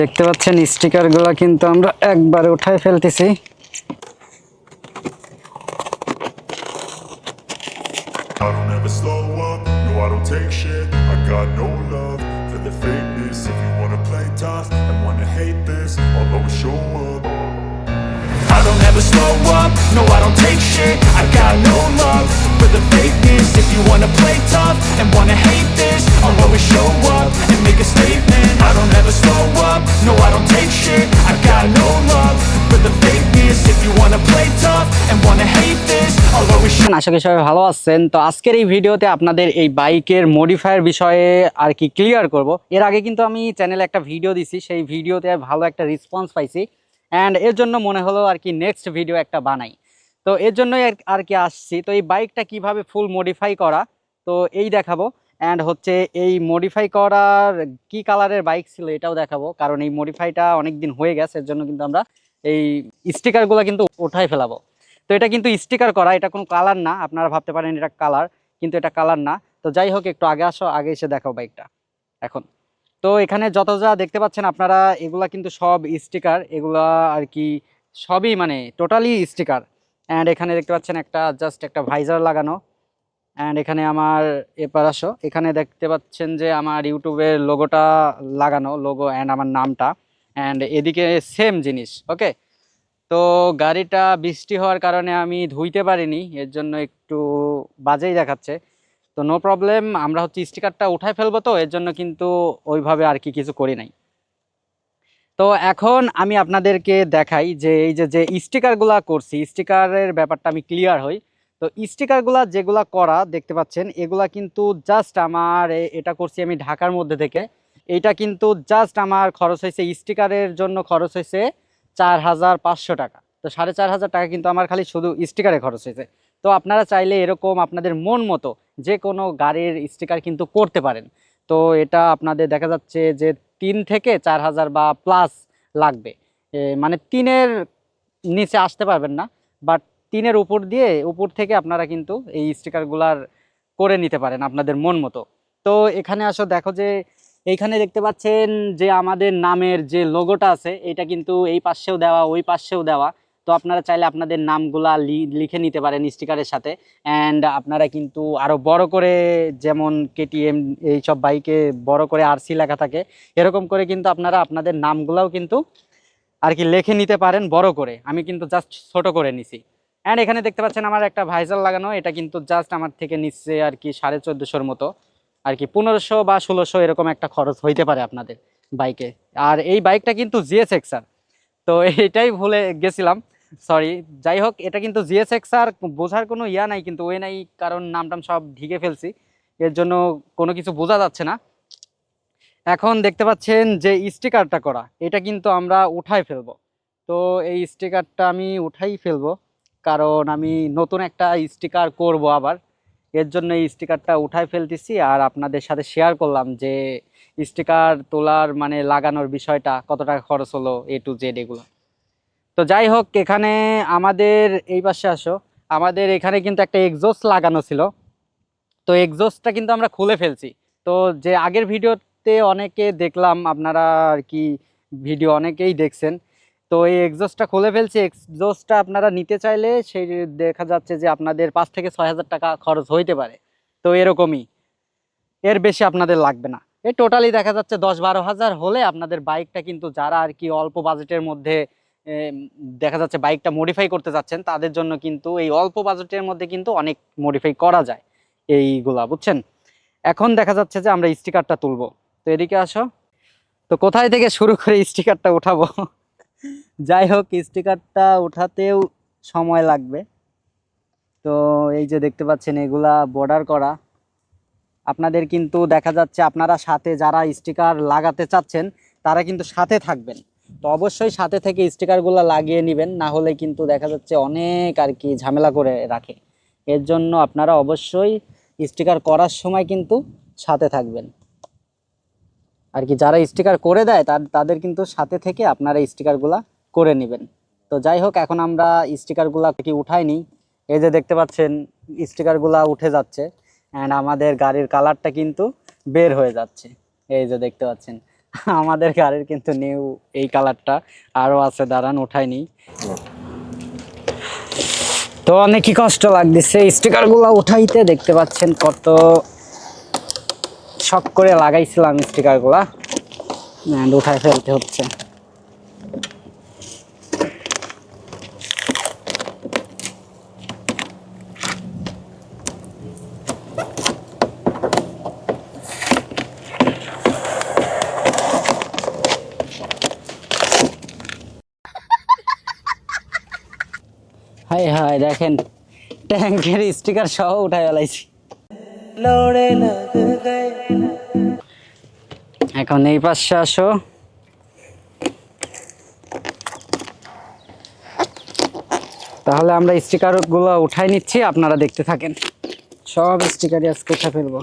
দেখতে পাচ্ছেন স্টিকারগুলো কিন্তু আমরা একবারে উঠায় ফেলতেছি I don't ever slow up, no I don't take shit I got no love for the fakeness If you wanna play tough and wanna hate this I'll always show up I don't ever slow up, no I don't take shit I got no love for the fakeness If you wanna play tough and wanna hate this I'll always show up and make a statement I don't ever slow up, no I don't take shit I got no love for the fakeness If you wanna play tough and wanna hate this আশা করি সবাই ভালো আছেন তো আজকের এই ভিডিওতে আপনাদের এই বাইকের মডিফায়ার বিষয়ে আর কি ক্লিয়ার করব এর আগে কিন্তু আমি চ্যানেলে একটা ভিডিও দিছি সেই ভিডিওতে ভালো একটা রেসপন্স পাইছি অ্যান্ড এর জন্য মনে হলো আর কি নেক্সট ভিডিও একটা বানাই তো এর জন্যই আর- কি আসছি। তো এই বাইকটা কীভাবে ফুল মডিফাই করা, তো এই দেখাবো। অ্যান্ড হচ্ছে এই মডিফাই করার কি কালারের বাইক ছিল এটাও দেখাবো। কারণ এই মডিফাইটা অনেক দিন হয়ে গেছে, এর জন্য কিন্তু আমরা এই স্টিকারগুলো কিন্তু উঠাই ফেলাবো। তো এটা কিন্তু স্টিকার করা, এটা কোনো কালার না। আপনারা ভাবতে পারেন এটা কালার কিন্তু এটা কালার না। তো যাই হোক, একটু আগে আসো, আগে এসে দেখাও বাইকটা এখন। তো এখানে যত যা দেখতে পাচ্ছেন আপনারা, এগুলা কিন্তু সব স্টিকার এগুলা আর কি সবই মানে টোটালি স্টিকার অ্যান্ড এখানে দেখতে পাচ্ছেন একটা জাস্ট একটা ভাইজার লাগানো। অ্যান্ড এখানে আমার এপার আসো। এখানে দেখতে পাচ্ছেন যে আমার ইউটিউবের লোগোটা লাগানো লোগো অ্যান্ড আমার নামটা। অ্যান্ড এদিকে সেম জিনিস ওকে তো গাড়িটা বৃষ্টি হওয়ার কারণে আমি ধুইতে পারিনি, এর জন্য একটু বাজেই দেখাচ্ছে। তো নো প্রবলেম আমরা হচ্ছে স্টিকারটা উঠায় ফেলব তো, এর জন্য কিন্তু ওইভাবে আর কি কিছু করি নাই। তো এখন আমি আপনাদেরকে দেখাই যে এই যে যে স্টিকারগুলা করছি, স্টিকারের ব্যাপারটা আমি ক্লিয়ার হই। তো স্টিকারগুলা যেগুলা করা দেখতে পাচ্ছেন, এগুলা কিন্তু জাস্ট আমার এটা করছি আমি ঢাকার মধ্যে থেকে। এটা কিন্তু জাস্ট আমার খরচ হয়েছে, স্টিকারের জন্য খরচ হয়েছে চার হাজার পাঁচশো টাকা। তো সাড়ে চার হাজার টাকা কিন্তু আমার খালি শুধু স্টিকারে খরচ হয়েছে। তো আপনারা চাইলে এরকম আপনাদের মন মতো যে কোনো গাড়ির স্টিকার কিন্তু করতে পারেন। তো এটা আপনাদের দেখা যাচ্ছে যে তিন থেকে চার হাজার বা প্লাস লাগবে। মানে তিনের নিচে আসতে পারবেন না বাট তিনের উপর দিয়ে, উপর থেকে আপনারা কিন্তু এই স্টিকারগুলার করে নিতে পারেন আপনাদের মন মতো। তো এখানে আসো, দেখো যে এইখানে দেখতে পাচ্ছেন যে আমাদের নামের যে লোগোটা আছে, এটা কিন্তু এই পাশেও দেওয়া, ওই পাশেও দেওয়া। তো আপনারা চাইলে আপনাদের নামগুলা লিখে নিতে পারেন স্টিকারের সাথে। অ্যান্ড আপনারা কিন্তু আরও বড় করে যেমন কেটিএম এইসব বাইকে বড় করে আরসি লেখা থাকে, এরকম করে কিন্তু আপনারা আপনাদের নামগুলাও কিন্তু আর কি লিখে নিতে পারেন বড় করে। আমি কিন্তু জাস্ট ছোট করে নিছি। অ্যান্ড এখানে দেখতে পাচ্ছেন আমার একটা ভাইজার লাগানো, এটা কিন্তু জাস্ট আমার থেকে নিচ্ছে আর কি সাড়ে চোদ্দোশোর মতো। আর কি পনেরোশো বা ষোলোশো এরকম একটা খরচ হইতে পারে আপনাদের বাইকে আর এই বাইকটা কিন্তু জিএস এক্সার তো এটাই ভুলে গেছিলাম। সরি যাই হোক এটা কিন্তু জিএস এক্সার বোঝার কোনো ইয়া নাই, কিন্তু ওই নাই, কারণ নামটাম সব ঢিকে ফেলছি। এর জন্য কোনো কিছু বোঝা যাচ্ছে না। এখন দেখতে পাচ্ছেন যে স্টিকারটা করা, এটা কিন্তু আমরা উঠাই ফেলব। তো এই স্টিকারটা আমি উঠাই ফেলব, কারণ আমি নতুন একটা স্টিকার করব আবার। এর জন্য এই স্টিকারটা উঠাই ফেলতেছি, আর আপনাদের সাথে শেয়ার করলাম যে স্টিকার তোলার মানে লাগানোর বিষয়টা, কত টাকা খরচ হলো এ টু জেড এগুলো। তো যাই হোক, এখানে আমাদের এই পাশে আসো। আমাদের এখানে কিন্তু একটা এক্সস্ট লাগানো ছিল। তো এক্সস্টটা কিন্তু আমরা খুলে ফেলছি। তো যে আগের ভিডিওতে অনেকে দেখলাম, আপনারা আর কি ভিডিও অনেকেই দেখছেন। তো এই এক্সস্টটা খুলে ফেলছি। এক্সস্টটা আপনারা নিতে চাইলে সেই দেখা যাচ্ছে যে আপনাদের পাঁচ থেকে ছয় হাজার টাকা খরচ হইতে পারে। তো এরকমই। এর বেশি আপনাদের লাগবে না। এই টোটালি দেখা যাচ্ছে দশ বারো হাজার হলে আপনাদের বাইকটা কিন্তু যারা আর কি অল্প বাজেটের মধ্যে দেখা যাচ্ছে বাইকটা মডিফাই করতে যাচ্ছেন, তাদের জন্য কিন্তু এই অল্প বাজেটের মধ্যে কিন্তু অনেক মডিফাই করা যায় এইগুলা, বুঝছেন? এখন দেখা যাচ্ছে যে আমরা স্টিকারটা তুলবো। তো এদিকে আসো। তো কোথায় থেকে শুরু করে স্টিকারটা উঠাবো? যাই হোক স্টিকারটা উঠাতেও সময় লাগবে। তো এই যে দেখতে পাচ্ছেন, এগুলা বর্ডার করা। আপনাদের কিন্তু দেখা যাচ্ছে, আপনারা সাথে যারা স্টিকার লাগাতে চাচ্ছেন, তারা কিন্তু সাথে থাকবেন। তো অবশ্যই সাথে থেকে স্টিকারগুলো লাগিয়ে নেবেন, না হলে কিন্তু দেখা যাচ্ছে অনেক আর কি ঝামেলা করে রাখে। এর জন্য আপনারা অবশ্যই স্টিকার করার সময় কিন্তু সাথে থাকবেন। আর কি যারা স্টিকার করে দেয়, তার, তাদের কিন্তু সাথে থেকে আপনারা স্টিকারগুলা করে নেবেন। তো যাই হোক, এখন আমরা স্টিকারগুলা কি উঠাই নিই এই যে দেখতে পাচ্ছেন, স্টিকারগুলা উঠে যাচ্ছে। অ্যান্ড আমাদের গাড়ির কালারটা কিন্তু বের হয়ে যাচ্ছে। এই যে দেখতে পাচ্ছেন আমাদের গাড়ির কিন্তু নিউ এই কালারটা আরও আছে, দাঁড়ান উঠায়নি তো অনেকই কষ্ট লাগতেছে স্টিকারগুলো উঠাইতে দেখতে পাচ্ছেন কত শখ করে লাগাইছিলাম স্টিকারগুলা গুলা উঠায় ফেলতে হচ্ছে। হাই হাই দেখেন ট্যাঙ্কের স্টিকার সহ উঠায় ফেলাইছি। এখন এই পাশে আসো। তাহলে আমরা স্টিকারগুলো উঠাই নিচ্ছি আপনারা দেখতে থাকেন। সব স্টিকারই আজকে উঠা ফেলব।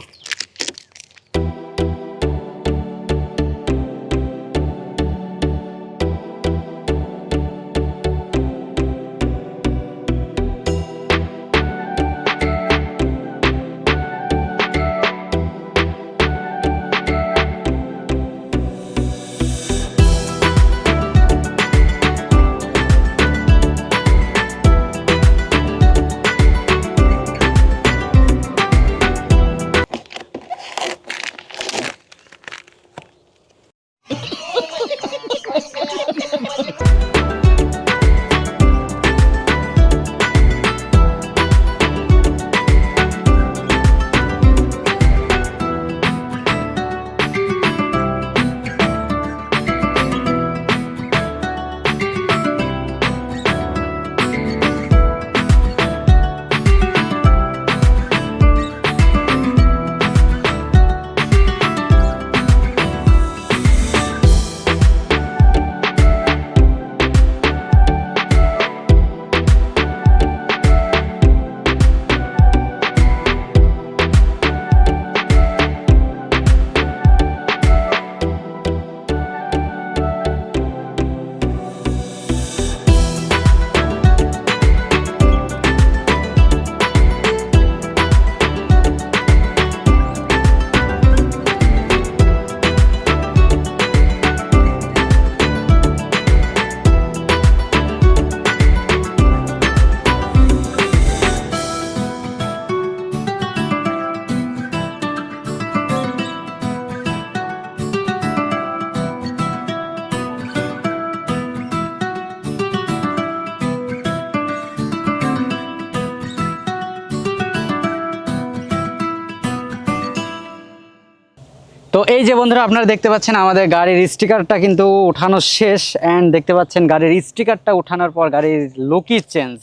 তো এই যে বন্ধুরা, আপনারা দেখতে পাচ্ছেন আমাদের গাড়ির স্টিকারটা কিন্তু উঠানো শেষ অ্যান্ড দেখতে পাচ্ছেন গাড়ির স্টিকারটা উঠানোর পর গাড়ির লুকই চেঞ্জ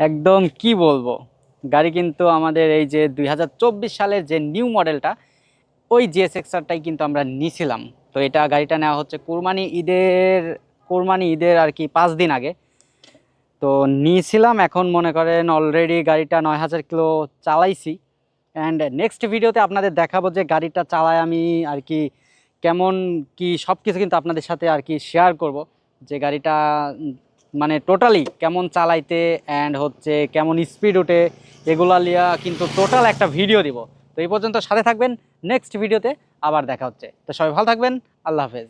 একদম কি বলব, গাড়ি কিন্তু আমাদের এই যে দুই হাজার চব্বিশ সালের যে নিউ মডেলটা ওই জিএসএক্সারটাই কিন্তু আমরা নিয়েছিলাম তো এটা গাড়িটা নেওয়া হচ্ছে কুরবানি ঈদের কুরবানি ঈদের আর কি পাঁচ দিন আগে। তো নিয়েছিলাম এখন মনে করেন অলরেডি গাড়িটা নয় হাজার কিলো চালাইছি। অ্যান্ড নেক্সট ভিডিওতে আপনাদের দেখাবো যে গাড়িটা চালায় আমি আর কি কেমন কি সব কিছু কিন্তু আপনাদের সাথে আর কি শেয়ার করব। যে গাড়িটা মানে টোটালি কেমন চালাইতে অ্যান্ড হচ্ছে কেমন স্পিড ওঠে, এগুলা লিয়া কিন্তু টোটাল একটা ভিডিও দিব। তো এই পর্যন্ত সাথে থাকবেন। নেক্সট ভিডিওতে আবার দেখা হচ্ছে। তো সবাই ভালো থাকবেন। আল্লাহ হাফেজ।